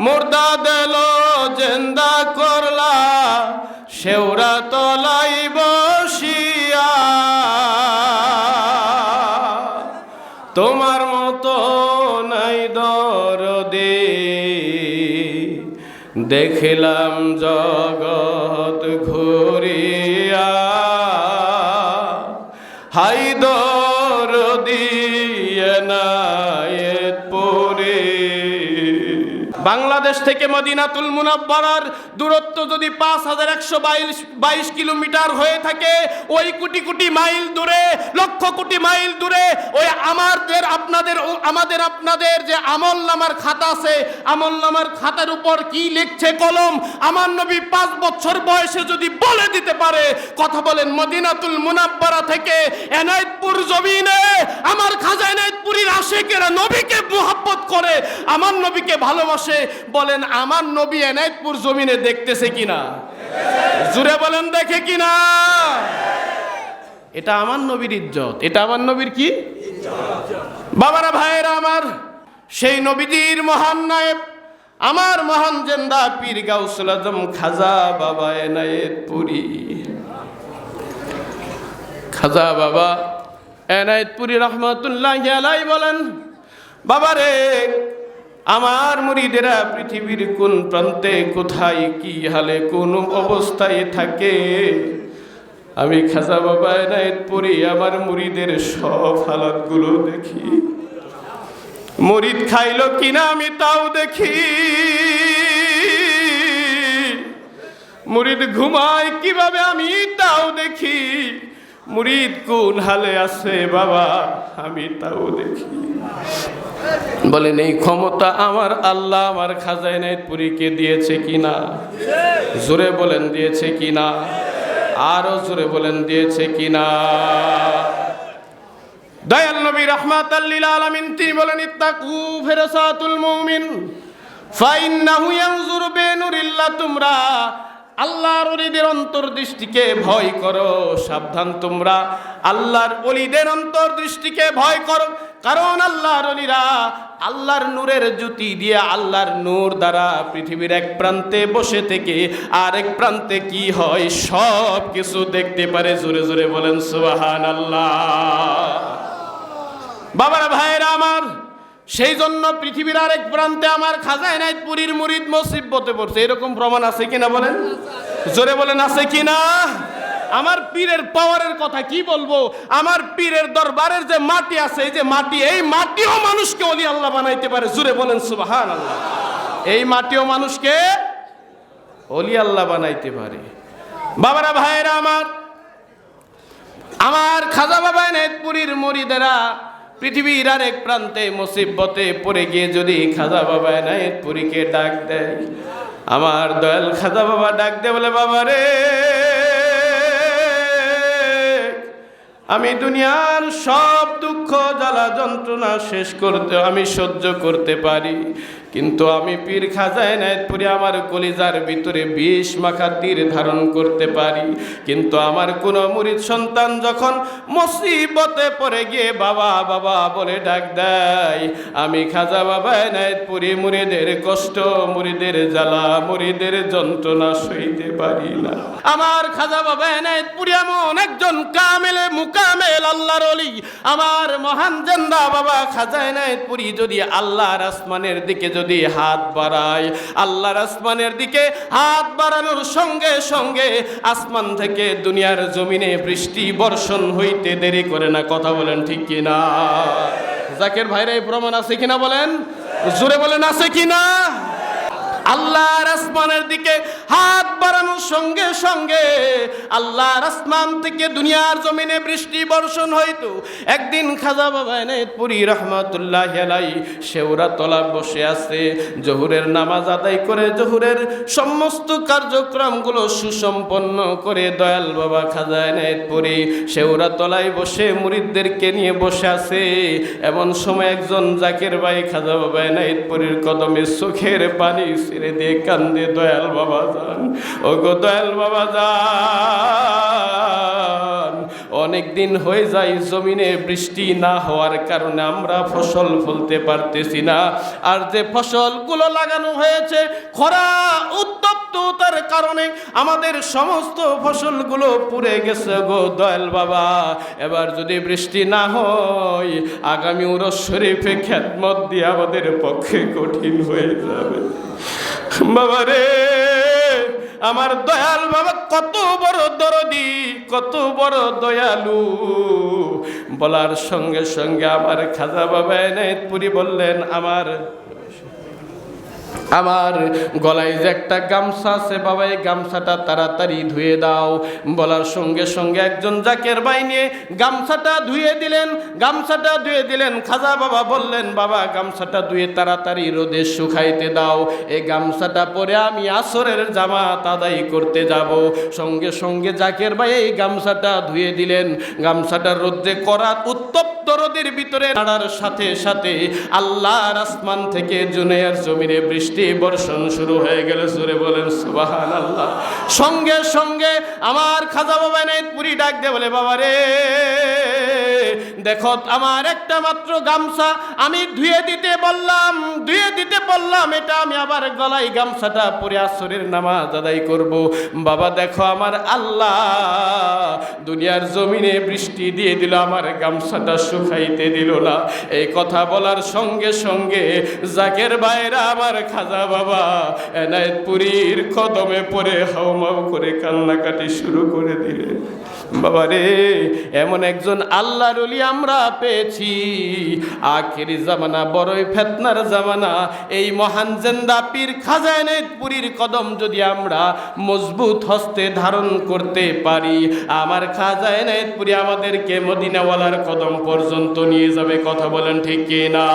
মুর্দা দিল, জেন্দা করলা শেওরা তলাই বসিয়া তোমার মতো নাই দরদে, দেখলাম জগৎ ঘুরিয়া। হাই দরদিয়ে নায়েত বাংলাদেশ থেকে মদিনাতুল মুনাব্বারার দূরত্ব যদি পাঁচ হাজার একশো বাইশ বাইশ কিলোমিটার হয়ে থাকে, ওই কোটি কোটি মাইল দূরে, লক্ষ কোটি মাইল দূরে, ওই আমাদের আপনাদের আমাদের আপনাদের যে আমল নামার খাতা আছে, আমল নামার খাতার উপর কি লিখছে কলম, আমার নবী পাঁচ বছর বয়সে যদি বলে দিতে পারে, কথা বলেন মদিনাতুল মুনাব্বারা থেকে এনায়েতপুর জমিনে, আমার খাজা এনায়েতপুরীর আশেকেরা নবীকে মোহাব্বত করে, আমার নবীকে ভালোবাসে বলেন, আমার নবী এনায়েতপুর জমিনে দেখতেছে কিনা জুড়ে বলেন, দেখে কিনা এটা আমার নবীর ইজ্জত। এটা আমার নবীর কি? বাবারা, ভাইয়েরা, আমার সেই নবীজির মহান নায়েব, আমার মহান জেন্দা পীর গাউসুল আজম খাজা বাবা এনায়েত পুরী খাজা বাবা এনায়েতপুরি রহমতুল্লাহ আলাই বলেন, বাবারে আমার মুরিদেরা পৃথিবীর কোন প্রান্তে, কোথায়, কি হালে, কোন অবস্থায় থাকে? আমি খাজা বাবা এনায়েতপুরি আমার মুরিদের সব হালাতগুলো দেখি। মরিদ খাইলো কিনা আমি তাও দেখি। মুরিদ ঘুমায় কীভাবে আমি তাও দেখি। মুরিদ কোন হালে আছে বাবা? আমি তাও দেখি। বলেন, এই ক্ষমতা আমার আল্লাহ আমার খাজাইনাইত পুরীকে দিয়েছে কিনা? জোরে বলেন, দিয়েছে কিনা? আরও জোরে বলেন, দিয়েছে কিনা? দয়াল নবী রহমাত আলামিন, তিনি বলেন, ইত্তাকু ফেরসাতুল মুমিন, ফাইন্নাহু ইয়ানজুরু বিনুরিল্লাহ তোমরা আল্লাহর অলিদের অন্তর্দৃষ্টিকে ভয় করো, সাবধান তোমরা। আল্লাহর অলিদের অন্তর্দৃষ্টিকে ভয় করো, কারণ আল্লাহর অলিরা আল্লাহর নূরের জ্যোতি দিয়ে আল্লাহর নূর দ্বারা পৃথিবীর এক প্রান্তে বসে থেকে আর এক প্রান্তে কি হয়, সব কিছু দেখতে পারে। জোরে জোরে বলেন সুবাহান আল্লাহ বাবারা, ভাইয়েরা আমার সেই জন্য পৃথিবীর আরেক প্রান্তে আমার খাজায় নাই পুরীর মুরিদ মসিবতে পড়ছে। এরকম প্রমাণ আছে কিনা বলেন? জোরে বলেন, আছে কিনা? আমার পীরের পাওয়ারের কথা কি বলব? আমার পীরের দরবারের যে মাটি আছে, এই যে মাটি, এই মাটিও মানুষকে অলি আল্লাহ বানাইতে পারে। জোরে বলেন সুবাহান আল্লাহ এই মাটিও মানুষকে অলি আল্লাহ বানাইতে পারে। বাবারা, ভাইয়েরা, আমার আমার খাজা বাবা নেতপুরীর মরিদেরা পৃথিবীর আর এক প্রান্তে মুসিবতে পড়ে গিয়ে যদি খাজা বাবা নেতপুরীকে ডাক দেয়, আমার দয়াল খাজা বাবা ডাক দে বলে, বাবা রে, আমি দুনিয়ার সব দুঃখ, জ্বালা যন্ত্রণা শেষ করতে, আমি সহ্য করতে পারি। কিন্তু আমি পীর খাজায় নায়তপুরে আমার কলিজার ভিতরে বিষ মাখা তীর ধারণ করতে পারি। কিন্তু আমার কোন মুরিদ সন্তান যখন মুসিবতে পড়ে গিয়ে বাবা বাবা বলে ডাক দেয়, আমি খাজা বাবা নায়তপুরি মুরিদের কষ্ট, মুরিদের জ্বালা, মুরিদের যন্ত্রণা সইতে পারি না। আমার খাজা বাবা নায়তপুরি এমন একজন কামেলে, মুকামেল, আল্লাহর অলি। আমার মহান জেন্দা বাবা খাজায় নায়তপুরি যদি আল্লাহর আসমানের দিকে হাত বাড়ায়, আল্লাহর আসমানের দিকে হাত বাড়ানোর সঙ্গে সঙ্গে আসমান থেকে দুনিয়ার জমিনে বৃষ্টি, বর্ষণ হইতে দেরি করে না। কথা বলেন ঠিক কিনা? জাকের ভাইরা, এই প্রমাণ আছে কিনা বলেন? জোরে বলেন, আছে কিনা? আল্লাহর আসমানের দিকে হাত বাড়ানোর সঙ্গে সঙ্গে আল্লাহর আসমান থেকে দুনিয়ার জমিনে বৃষ্টি বর্ষণ হইতো। একদিন খাজা বাবা পুরী রহমতুল্লাহ আলাই শেওরা তলা বসে আছে। জহুরের নামাজ আদায় করে জহুরের সমস্ত কার্যক্রমগুলো সুসম্পন্ন করে দয়াল বাবা খাজা পুরী শেওরা তলায় বসে মুরিদদেরকে নিয়ে বসে আছে। এমন সময় একজন জাকের ভাই খাজা বাবা পুরীর কদমে চোখের পানি ছেড়ে দিয়ে কান্দে দয়াল বাবা যান। ও গো দয়াল বাবা যান। অনেক দিন হয়ে যায় জমিনে বৃষ্টি না হওয়ার কারণে আমরা ফসল ফলতে পারতেছি না। আর যে ফসলগুলো লাগানো হয়েছে খরা উত্তপ্ততার কারণে আমাদের সমস্ত ফসলগুলো পুড়ে গেছে গো দয়াল বাবা। এবার যদি বৃষ্টি না হয়, আগামী উরস শরীফে খ্যাতমত দিয়ে আমাদের পক্ষে কঠিন হয়ে যাবে। বাবা রে! আমার দয়াল বাবা কত বড় দরদি, কত বড় দয়ালু। বলার সঙ্গে সঙ্গে আমার খাজা বাবা এনায়তপুরি বললেন, আমার আমার গলায় যে একটা গামছা আছে, বাবা, এই গামছাটা তাড়াতাড়ি ধুয়ে দাও। বলার সঙ্গে সঙ্গে একজন জাকের বাই নিয়ে গামছাটা ধুয়ে দিলেন, গামছাটা ধুয়ে দিলেন। খাজা বাবা বললেন, বাবা, গামছাটা ধুয়ে তাড়াতাড়ি রোদে শুকাইতে দাও। এই গামছাটা পরে আমি আসরের জামাত আদায় করতে যাব। সঙ্গে সঙ্গে জাকের ভাই এই গামছাটা ধুয়ে দিলেন। গামছাটা রোদ্রে করা উত্তপ্ত রোদের ভিতরে দাঁড়ার সাথে সাথে আল্লাহর আসমান থেকে জুনিয়ার জমিনে বৃষ্টি বর্ষণ শুরু হয়ে গেল সুরে বলেন সুবাহান আল্লাহ সঙ্গে সঙ্গে আমার খাজা বাবা পুরি ডাক দে বলে বাবা রে দেখো, আমার একটা মাত্র গামছা, আমি ধুয়ে দিতে বললাম, ধুয়ে দিতে বললাম, এটা আমি আবার গলায় গামছাটা পরে আসরের নামাজ আদায় করব। বাবা, দেখো আমার আল্লাহ, দুনিয়ার জমিনে বৃষ্টি দিয়ে দিল, আমার গামছাটা শুকাইতে দিল না। এই কথা বলার সঙ্গে সঙ্গে জাকের বাইরা আমার খাজা বাবা, এনায়তপুরীর কদমে পড়ে হাউমাউ করে কান্নাকাটি শুরু করে দিলে বাবা রে, এমন একজন আল্লাহর অলি আমরা পেয়েছি। আখেরি জামানা, বড়ই ফেতনার জামানা। এই মহান জেন্দা পীর খাজায়নেতপুরীর কদম যদি আমরা মজবুত হস্তে ধারণ করতে পারি, আমার খাজায়নেতপুরি আমাদেরকে মদিনাওয়ালার কদম পর্যন্ত নিয়ে যাবে, কথা বলেন ঠিক কি না